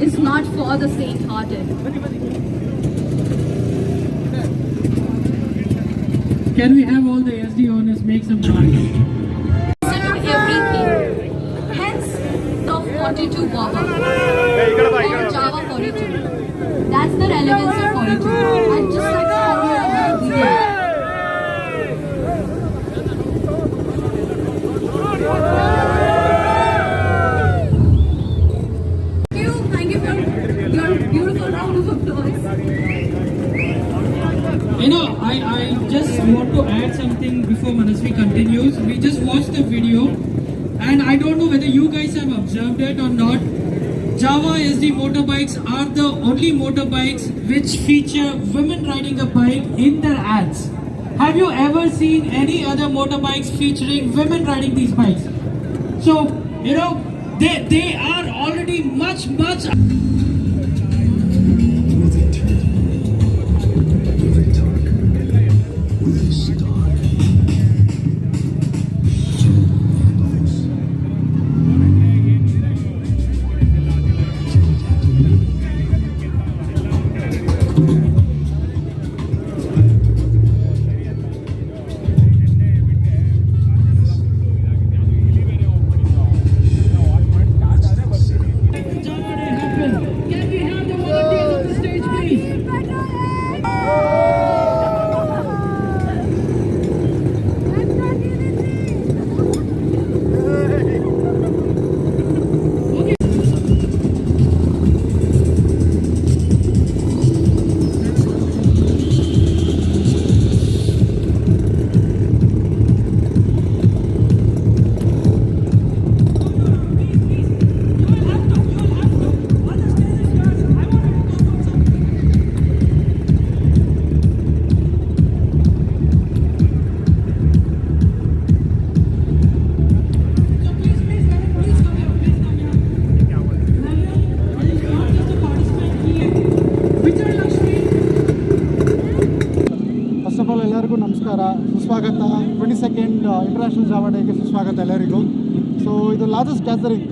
is not for the faint-hearted. Can we have all the SD owners make some noise? Listen to everything. Hence, the 42 Guava. Or Java 42. That's the relevance of 42. And just like how we are video. Thank you. Thank you for your beautiful round of applause. You know, I, I just want to add something before Manasvi continues. We just watched the video and I don't know whether you guys have observed it or not. Java SD motorbikes are the only motorbikes which feature women riding a bike in their ads. Have you ever seen any other motorbikes featuring women riding these bikes? So, you know, they, they are already much, much international Jawa ಡೇಗೆ ಸುಸ್ವಾಗತ ಎಲ್ಲರಿಗೂ. So ಇದು largest gathering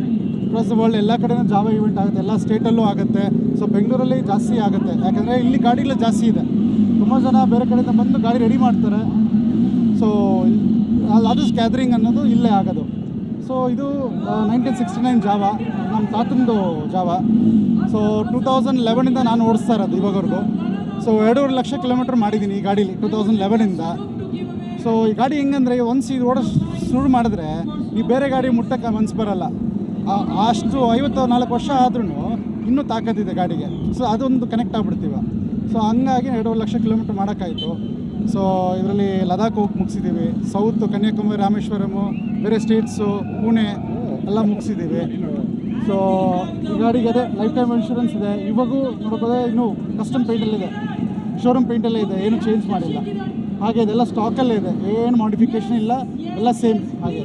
across the world ಎಲ್ಲ ಕಡೆನೂ ಜಾವ event ಆಗುತ್ತೆ, ಎಲ್ಲ ಸ್ಟೇಟಲ್ಲೂ ಆಗುತ್ತೆ. ಸೊ ಬೆಂಗಳೂರಲ್ಲಿ ಜಾಸ್ತಿ ಆಗುತ್ತೆ. ಯಾಕಂದರೆ ಇಲ್ಲಿ ಗಾಡಿಗಳು ಜಾಸ್ತಿ ಇದೆ. ತುಂಬ ಜನ ಬೇರೆ ಕಡೆಯಿಂದ ಬಂದು ಗಾಡಿ ರೆಡಿ ಮಾಡ್ತಾರೆ. ಸೊ ಲಾರ್ಜೆಸ್ಟ್ ಗ್ಯಾದರಿಂಗ್ ಅನ್ನೋದು ಇಲ್ಲೇ ಆಗೋದು. ಸೊ ಇದು ನೈನ್ಟೀನ್ ಸಿಕ್ಸ್ಟಿ ನೈನ್ ಜಾವ ನಮ್ಮ ತಾತಂದು ಜಾವ ಸೊ ಟೂ ತೌಸಂಡ್ ಲೆವೆನಿಂದ ನಾನು ಓಡಿಸ್ತಾ ಇರೋದು ಇವಾಗವರೆಗೂ. ಸೊ ಎರಡೂವರೆ ಲಕ್ಷ ಕಿಲೋಮೀಟ್ರ್ ಮಾಡಿದ್ದೀನಿ ಈ ಗಾಡೀಲಿ ಟೂ ತೌಸಂಡ್ ಲೆವೆನಿಂದ ಸೊ ಈ ಗಾಡಿ ಹೆಂಗಂದ್ರೆ ಒನ್ಸ್ ಇದು ಓಡ ಶುರು ಮಾಡಿದ್ರೆ ಈ ಬೇರೆ ಗಾಡಿ ಮುಟ್ಟಕ್ಕೆ ಮನ್ಸು ಬರಲ್ಲ. ಅಷ್ಟು ಐವತ್ತು, ನಾಲ್ಕು ವರ್ಷ ಆದ್ರೂ ಇನ್ನೂ ತಾಕತ್ತಿದೆ ಗಾಡಿಗೆ. ಸೊ ಅದೊಂದು ಕನೆಕ್ಟ್ ಆಗ್ಬಿಡ್ತೀವಿ. ಸೊ ಹಂಗಾಗಿ ಎರಡೂವರೆ ಲಕ್ಷ ಕಿಲೋಮೀಟ್ರ್ ಮಾಡೋಕ್ಕಾಯಿತು. ಸೊ ಇದರಲ್ಲಿ ಲದಾಖ್ ಹೋಗಿ ಮುಗಿಸಿದ್ದೀವಿ ಸೌತ್ ಕನ್ಯಾಕುಮಾರಿ, ರಾಮೇಶ್ವರಮು, ಬೇರೆ ಸ್ಟೇಟ್ಸು ಪುಣೆ ಎಲ್ಲ ಮುಗಿಸಿದ್ದೀವಿ ಸೊ ಈ ಗಾಡಿಗೆ ಅದೇ ಲೈಫ್ ಟೈಮ್ ಇನ್ಶೂರೆನ್ಸ್ ಇದೆ. ಇವಾಗೂ ನೋಡ್ಬೋದೇ, ಇನ್ನೂ ಕಸ್ಟಮ್ ಪೇಂಟಲ್ಲಿದೆ ಶೋರೂಮ್ ಪೇಂಟಲ್ಲೇ ಇದೆ. ಏನು ಚೇಂಜ್ ಮಾಡಿಲ್ಲ. ಹಾಗೆ ಇದೆಲ್ಲ ಸ್ಟಾಕಲ್ಲೇ ಇದೆ. ಏನು ಮಾಡಿಫಿಕೇಶನ್ ಇಲ್ಲ ಎಲ್ಲ ಸೇಮ್ ಹಾಗೆ.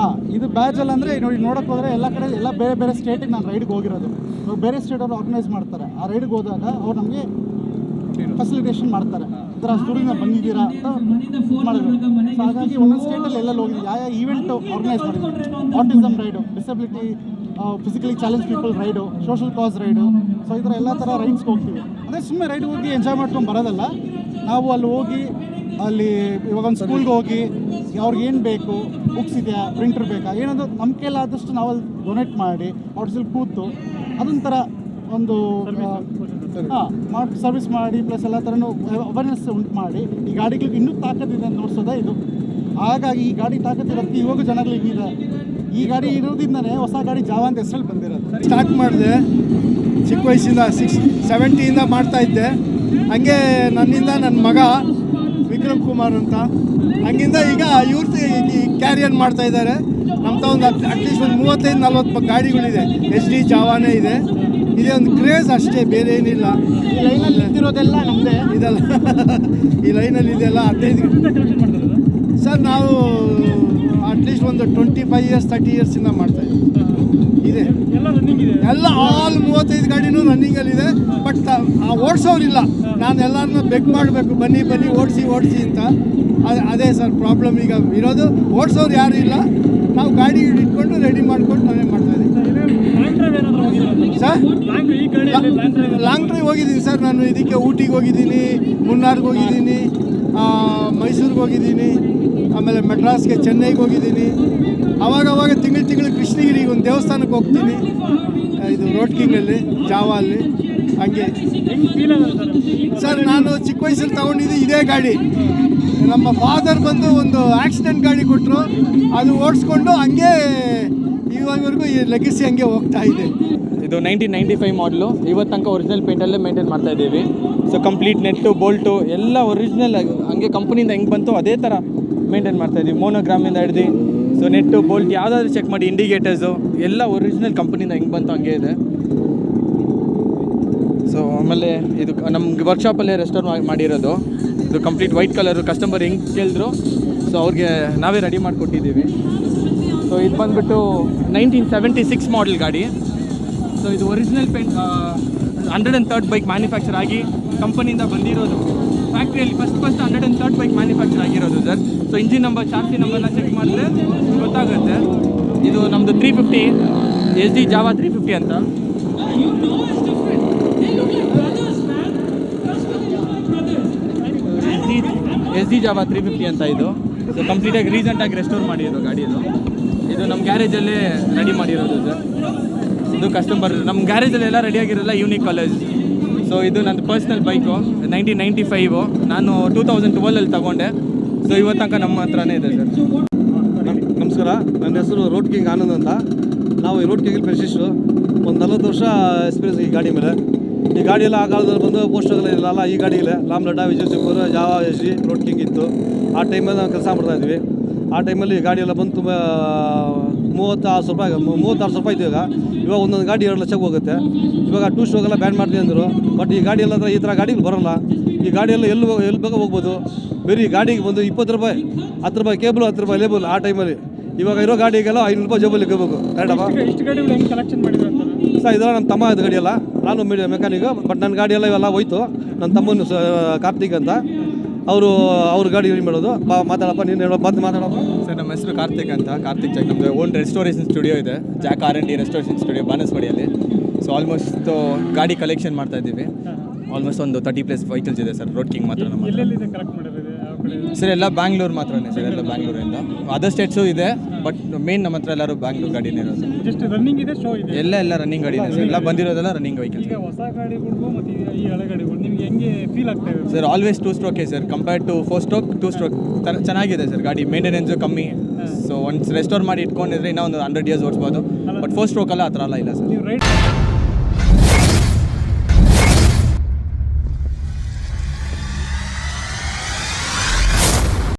ಹಾಂ ಇದು ಬ್ಯಾಚಲ್ಲಿ ಅಲ್ಲ ಅಂದರೆ ನೋಡಿ ನೋಡೋಕೆ ಹೋದರೆ ಎಲ್ಲ ಕಡೆ ಎಲ್ಲ ಬೇರೆ ಬೇರೆ ಸ್ಟೇಟಿಗೆ ನಾನು ರೈಡ್ಗೆ ಹೋಗಿರೋದು. ಸೊ ಬೇರೆ ಸ್ಟೇಟವ್ರು ಆರ್ಗನೈಸ್ ಮಾಡ್ತಾರೆ. ಆ ರೈಡ್ಗೆ ಹೋದಾಗ ಅವ್ರು ನಮಗೆ ಫೆಸಿಲಿಟೇಷನ್ ಮಾಡ್ತಾರೆ. ಈ ಥರ ಸ್ಟೂಡೆಂಟ್ ಬಂದಿದ್ದೀರಾ ಅಂತ ಮಾಡಿದ್ರು. ಸೊ ಹಾಗಾಗಿ ಒಂದೊಂದು ಸ್ಟೇಟಲ್ಲಿ ಎಲ್ಲ ಹೋಗಿ ಯಾವ ಯಾವ ಈವೆಂಟ್ ಆರ್ಗನೈಸ್ ಮಾಡ್ತಾರೆ autism ride disability physically challenge people ride social cause ride so ಈ ಥರ ಎಲ್ಲ ಥರ ರೈಡ್ಸ್ಗೆ ಹೋಗ್ತೀವಿ. ಅದೇ ಸುಮ್ಮನೆ ರೈಡ್ ಹೋಗಿ ಎಂಜಾಯ್ ಮಾಡ್ಕೊಂಡು ಬರೋದಲ್ಲ. ನಾವು ಅಲ್ಲಿ ಹೋಗಿ ಅಲ್ಲಿ ಇವಾಗ ಒಂದು ಸ್ಕೂಲ್ಗೆ ಹೋಗಿ ಅವ್ರಿಗೆ ಏನು ಬೇಕು ಬುಕ್ಸ್ ಇದೆಯಾ ಪ್ರಿಂಟರ್ ಬೇಕಾ ಏನಂದ್ರೆ ನಮ್ಮ ಕೈಲಾದಷ್ಟು ಅಲ್ಲಿ ಡೊನೇಟ್ ಮಾಡಿ ಅವ್ರ ಕೂತು ಅದೊಂಥರ ಒಂದು ಹಾಂ ಮಾಡಿ ಸರ್ವಿಸ್ ಮಾಡಿ ಪ್ಲಸ್ ಎಲ್ಲ ಥರನೂ ಅವೇರ್ನೆಸ್ ಉಂಟು ಮಾಡಿ ಈ ಗಾಡಿಗಳಿಗೆ ಇನ್ನೂ ತಾಕತ್ತಿದೆ ಅಂತ ನೋಡ್ಸೋದೇ ಇದು? ಹಾಗಾಗಿ ಈ ಗಾಡಿ ತಾಕತ್ತಿರೋದಕ್ಕೆ ಇವಾಗ ಜನಗಳಿಗೆ ಇದೆ ಈ ಗಾಡಿ ಇರೋದ್ರಿಂದನೇ ಹೊಸ ಗಾಡಿ ಜಾವ ಅಂತ ಹೆಸರಲ್ಲಿ ಬಂದಿರೋದು. ಸ್ಟಾರ್ಟ್ ಮಾಡಿದೆ. ಚಿಕ್ಕ ವಯಸ್ಸಿಂದ ಸಿಕ್ಸ್ ಸೆವೆಂಟಿಯಿಂದ ಮಾಡ್ತಾ ಇದ್ದೆ. ಹಂಗೆ ನನ್ನಿಂದ ನನ್ನ ಮಗ ವಿಕ್ರಮ್ ಕುಮಾರ್ ಅಂತ. ಹಂಗಿಂದ ಈಗ ಇವ್ರ ಕ್ಯಾರಿಯರ್ ಮಾಡ್ತಾ ಇದ್ದಾರೆ ನಮ್ತ ಒಂದು ಅಟ್ಲೀಸ್ಟ್ ಒಂದು ಮೂವತ್ತೈದು ನಲ್ವತ್ತು ಗಾಡಿಗಳಿದೆ. ಎಚ್ ಡಿ ಜಾವಾನೇ ಇದೆ. ಇದೇ ಒಂದು ಕ್ರೇಜ್ ಅಷ್ಟೇ ಬೇರೆ ಏನಿಲ್ಲ. ಈ ಲೈನಲ್ಲಿ ನಿಂತಿರೋದೆಲ್ಲ ನಮ್ಮದೇ ಇದೆಲ್ಲ ಈ ಲೈನಲ್ಲಿ ಇದೆಲ್ಲ ಹದಿನೈದು ಸರ್ ನಾವು ಅಟ್ಲೀಸ್ಟ್ ಒಂದು ಟ್ವೆಂಟಿ ಫೈವ್ ಇಯರ್ಸ್ ತರ್ಟಿ ಇಯರ್ಸಿಂದ ಮಾಡ್ತಾ ಇದ್ದೀವಿ. ಇದೆ. ಎಲ್ಲ ಆಲ್ ಮೂವತ್ತೈದು ಗಾಡಿನೂ ರನ್ನಿಂಗಲ್ಲಿದೆ ಬಟ್ ಓಡಿಸೋರಿಲ್ಲ ನಾನು ಎಲ್ಲರನ್ನ ಬೆಕ್ ಮಾಡಬೇಕು. ಬನ್ನಿ ಬನ್ನಿ ಓಡಿಸಿ ಓಡಿಸಿ ಅಂತ. ಅದ್- ಅದೇ ಸರ್ ಪ್ರಾಬ್ಲಮ್ ಈಗ ಇರೋದು. ಓಡಿಸೋರು ಯಾರು ಇಲ್ಲ. ನಾವು ಗಾಡಿ ಇಟ್ಕೊಂಡು ರೆಡಿ ಮಾಡ್ಕೊಂಡು ನಾವೇ ಮಾಡ್ತಾ ಇದ್ದೀವಿ. ಹೋಗಿದ್ದೀನಿ ಸರ್. ನಾನು ಇದಕ್ಕೆ ಊಟಿಗೆ ಹೋಗಿದ್ದೀನಿ ಮುನ್ನಾರ್ಗೆ ಹೋಗಿದ್ದೀನಿ. ಮೈಸೂರಿಗೆ ಹೋಗಿದ್ದೀನಿ, ಆಮೇಲೆ ಮೆಡ್ರಾಸ್ಗೆ ಚೆನ್ನೈಗೆ ಹೋಗಿದ್ದೀನಿ. ಅವಾಗ ಅವಾಗ ತಿಂಗಳು ತಿಂಗಳು ಕೃಷ್ಣಗಿರಿಗೆ ಒಂದು ದೇವಸ್ಥಾನಕ್ಕೆ ಹೋಗ್ತೀನಿ. ಇದು ರೋಡ್ ಕಿಂಗಲ್ಲಿ ಜಾವ ಅಲ್ಲಿ. ಹಂಗೆ. ಸರ್, ನಾನು ಚಿಕ್ಕ ವಯಸ್ಸಲ್ಲಿ ತಗೊಂಡಿದ್ದು ಇದೇ ಗಾಡಿ. ನಮ್ಮ ಫಾದರ್ ಬಂದು ಒಂದು ಆಕ್ಸಿಡೆಂಟ್ ಗಾಡಿ ಕೊಟ್ಟರು ಅದು ಓಡಿಸ್ಕೊಂಡು ಹಂಗೆ ಇವಾಗವರೆಗೂ ಈ ಲೆಗಸಿ ಹಂಗೆ ಹೋಗ್ತಾ ಇದೆ. ಇದು ನೈನ್ಟೀನ್ ನೈಂಟಿ ಫೈವ್ ಮಾಡಲು ಇವತ್ತು ತನಕ ಒರಿಜಿನಲ್ ಪೇಂಟಲ್ಲೇ ಮೇಂಟೈನ್ ಮಾಡ್ತಾ ಇದ್ದೀವಿ. ಸೊ ಕಂಪ್ಲೀಟ್ ನೆಟ್ಟು ಬೋಲ್ಟು ಎಲ್ಲ ಒರಿಜಿನಲ್ ಹಂಗೆ ಕಂಪ್ನಿಯಿಂದ ಹೆಂಗೆ ಬಂತು ಅದೇ ಥರ ಮೇಂಟೈನ್ ಮಾಡ್ತಾ ಇದ್ದೀವಿ. ಮೋನೋಗ್ರಾಮಿಂದ ಹಿಡ್ದು ಸೊ ನೆಟ್ಟು ಬೋಲ್ಟ್ ಯಾವುದಾದ್ರೂ ಚೆಕ್ ಮಾಡಿ ಇಂಡಿಕೇಟರ್ಸು ಎಲ್ಲ ಒರಿಜಿನಲ್ ಕಂಪ್ನಿಯಿಂದ ಹೆಂಗೆ ಬಂತು ಹಂಗೆ ಇದೆ. ಸೊ ಆಮೇಲೆ ಇದು ನಮ್ಗೆ ವರ್ಕ್ಶಾಪಲ್ಲೇ ರೆಸ್ಟೋರ್ ಮಾಡಿರೋದು. ಇದು ಕಂಪ್ಲೀಟ್ ವೈಟ್ ಕಲರು ಕಸ್ಟಮರ್ ಹೆಂಗೆ ಕೇಳಿದ್ರು ಸೊ ಅವ್ರಿಗೆ ನಾವೇ ರೆಡಿ ಮಾಡಿಕೊಟ್ಟಿದ್ದೀವಿ. ಸೊ ಇದು ಬಂದುಬಿಟ್ಟು ನೈನ್ಟೀನ್ ಸೆವೆಂಟಿ ಸಿಕ್ಸ್ ಮಾಡೆಲ್ ಗಾಡಿ. ಸೊ ಇದು original paint hundred and third bike manufacture ಆಗಿ ಕಂಪನಿಯಿಂದ ಬಂದಿರೋದು. ಫ್ಯಾಕ್ಟ್ರಿಯಲ್ಲಿ first first hundred and third bike manufacture ಆಗಿರೋದು ಸರ್. ಸೊ ಇಂಜಿನ್ ನಂಬರ್ ಚಾರ್ಸಿ ನಂಬರ್ನ ಚೆಕ್ ಮಾಡಿದ್ರೆ ಗೊತ್ತಾಗುತ್ತೆ. ಇದು ನಮ್ಮದು three fifty S D Jawa three fifty ಅಂತ. S D Jawa three fifty ಅಂತ ಇದು. ಸೊ ಕಂಪ್ಲೀಟಾಗಿ ರೀಸೆಂಟಾಗಿ ರೆಸ್ಟೋರ್ ಮಾಡಿರೋದು ಗಾಡಿ ಇದು. ಇದು ನಮ್ಮ ಗ್ಯಾರೇಜಲ್ಲೇ ರೆಡಿ ಮಾಡಿರೋದು ಸರ್. ಇದು ಕಸ್ಟಮರ್ ನಮ್ಮ ಗ್ಯಾರೇಜಲ್ಲೆಲ್ಲ ರೆಡಿಯಾಗಿರಲ್ಲ ಯೂನಿಕ್ ಕಾಲೇಜ್ ಸೊ ಇದು ನನ್ನ personal bike nineteen ninety five ನಾನು ಟೂ ತೌಸಂಡ್ ಟ್ವೆಲಲ್ಲಿ ತಗೊಂಡೆ. ಸೊ ಇವತ್ತು ನಮ್ಮ ಹತ್ರನೇ ಇದೆ ಸರ್. ನಮಸ್ಕಾರ. ನನ್ನ ಹೆಸರು ರೋಡ್ ಕಿಂಗ್ ಆನಂದ್ ಅಂತ. ನಾವು ಈ ರೋಡ್ ಕಿಂಗಲ್ಲಿ ಪ್ರಶಿಸ್ಟು ಒಂದು ನಲ್ವತ್ತು ವರ್ಷ ಎಕ್ಸ್ಪೀರಿಯನ್ಸ್ ಈ ಗಾಡಿ ಮೇಲೆ. ಈ ಗಾಡಿ ಆ ಕಾಲದಲ್ಲಿ ಬಂದು ಪೋಸ್ಟರ್ಗಳು ಇರಲ್ಲ, ಈ ಗಾಡಿಗಳೇ Laddha Vijay Singh Jawa Yezdi road king ಇತ್ತು. ಆ ಟೈಮಲ್ಲಿ ನಾವು ಕೆಲಸ ಮಾಡ್ತಾ ಇದ್ವಿ. ಆ ಟೈಮಲ್ಲಿ ಈ ಗಾಡಿಯೆಲ್ಲ ಬಂದು ತುಂಬ ಮೂವತ್ತಾರು ಸಾವಿರ ರೂಪಾಯಿ ಮೂವತ್ತಾರು ಸಾವಿರ ರೂಪಾಯಿ ಇತ್ತು ಈಗ. ಇವಾಗ ಒಂದೊಂದು ಗಾಡಿ ಎರಡು ಲಕ್ಷಕ್ಕೆ ಹೋಗುತ್ತೆ. ಇವಾಗ ಟೂ ಸ್ಟೋಗೆಲ್ಲ ಬ್ಯಾನ್ ಮಾಡ್ತೀವಿ ಅಂದರು. ಬಟ್ ಈ ಗಾಡಿ ಎಲ್ಲ ಈ ಥರ ಗಾಡಿಗೆ ಬರೋಲ್ಲ. ಈ ಗಾಡಿ ಎಲ್ಲ ಎಲ್ಲಿ ಬೇಗ ಹೋಗ್ಬೋದು. ಬರೀ ಗಾಡಿಗೆ ಬಂದು ಇಪ್ಪತ್ತು ರೂಪಾಯಿ ಹತ್ತು ರೂಪಾಯಿ ಕೇಬಲ್ ಹತ್ತು ರೂಪಾಯಿ ಲೇಬಲ್ ಆ ಟೈಮಲ್ಲಿ ಇವಾಗ ಇರೋ ಗಾಡಿಗೆಲ್ಲ ಐನೂರು ರೂಪಾಯಿ ಜೋಬಲ್ಲಿ ಇಕ್ಕೋಬೇಕು. ಕರೆಕ್ಟಪ್ಪ ಸರ್ ಇದೆಲ್ಲ ನಮ್ಮ ತಮ್ಮ ಇದು ಗಾಡಿ ಎಲ್ಲ. ನಾನು ಮೀಡಿಯಾ ಮೆಕ್ಯಾನಿಕ್ ಬಟ್ ನನ್ನ ಗಾಡಿಯೆಲ್ಲ ಎಲ್ಲ ಇವೆಲ್ಲ ಹೋಯ್ತು. ನನ್ನ ತಮ್ಮನ ಕಾರ್ತಿಕ್ ಅಂತ. ಅವರು ಅವ್ರ ಗಾಡಿ ಯೂಸ್ ಮಾಡೋದು. ಬಾ ಮಾತಾಡಪ್ಪ ನೀನು ಹೇಳೋ ಬಂದು ಮಾತಾಡಪ್ಪ. ಸರ್ ನಮ್ಮ ಹೆಸರು ಕಾರ್ತಿಕ್ ಅಂತ. ಕಾರ್ತಿಕ್ ಜಾಕ್ ನಮ್ಮದು ಓನ್ ರೆಸ್ಟೋರೇಷನ್ ಸ್ಟುಡಿಯೋ ಇದೆ. Jack R N D restoration studio ಬಾನಸ್ವಾಡಿಯಲ್ಲಿ so almost ಗಾಡಿ ಕಲೆಕ್ಷನ್ ಮಾಡ್ತಾ ಇದ್ದೀವಿ. ಆಲ್ಮೋಸ್ಟ್ ಒಂದು ತರ್ಟಿ ಪ್ಲಸ್ ವೆಹಿಕಲ್ಸ್ ಇದೆ ಸರ್ ರೋಡ್ ಕಿಂಗ್ ಮಾತ್ರ ನಮ್ಮ ಸರ್ ಎಲ್ಲ ಬ್ಯಾಂಗ್ಳೂರು ಮಾತ್ರನೇ ಸರ್ ಎಲ್ಲ ಬ್ಯಾಂಗ್ಳೂರಿಂದ. ಅದರ್ ಸ್ಟೇಟ್ಸು ಇದೆ ಬಟ್ ಮೇನ್ ನಮ್ಮ ಹತ್ರ ಎಲ್ಲರೂ ಬ್ಯಾಂಗ್ಳೂರು ಗಾಡಿನೇ ಇರೋದು. ಜಸ್ಟ್ ರನ್ನಿಂಗ್ ಇದೆ ಶೋ ಇದೆ. ಎಲ್ಲ ಎಲ್ಲ ರನ್ನಿಂಗ್ ಗಾಡಿ ಸರ್ ಎಲ್ಲ ಬಂದಿರೋದೆಲ್ಲ ರನ್ನಿಂಗ್ ವೆಹಿಕಲ್ಸ್ ಈಗ ಹೊಸ ಗಾಡಿಗಳಿಗೂ ಮತ್ತು ಈ- ಈ ಹಳೆ ಗಾಡಿಗಳು ನಿಮ್ಗೆ ಹೆಂಗೆ ಫೀಲ್ ಆಗ್ತಾ ಇದೆ? Sir always two ಸ್ಟ್ರೋಕೆ sir compared to four stroke two stroke ಚೆನ್ನಾಗಿದೆ ಸರ್ ಗಾಡಿ ಮೇಂಟೆನೆನ್ಸು ಕಮ್ಮಿ. ಸೊ ಒನ್ಸ್ ರೆಸ್ಟೋರ್ ಮಾಡಿ ಇಟ್ಕೊಂಡಿದ್ರೆ ಇನ್ನೊಂದು ಒಂದು ಹಂಡ್ರೆಡ್ ಇಯರ್ಸ್ ಓಡಿಸ್ಬೋದು ಬಟ್ ಫೋರ್ ಸ್ಟ್ರೋಕಲ್ಲ ಆ ಥರ ಎಲ್ಲ ಇಲ್ಲ ಸರ್. ನೀವು ರೈಟ್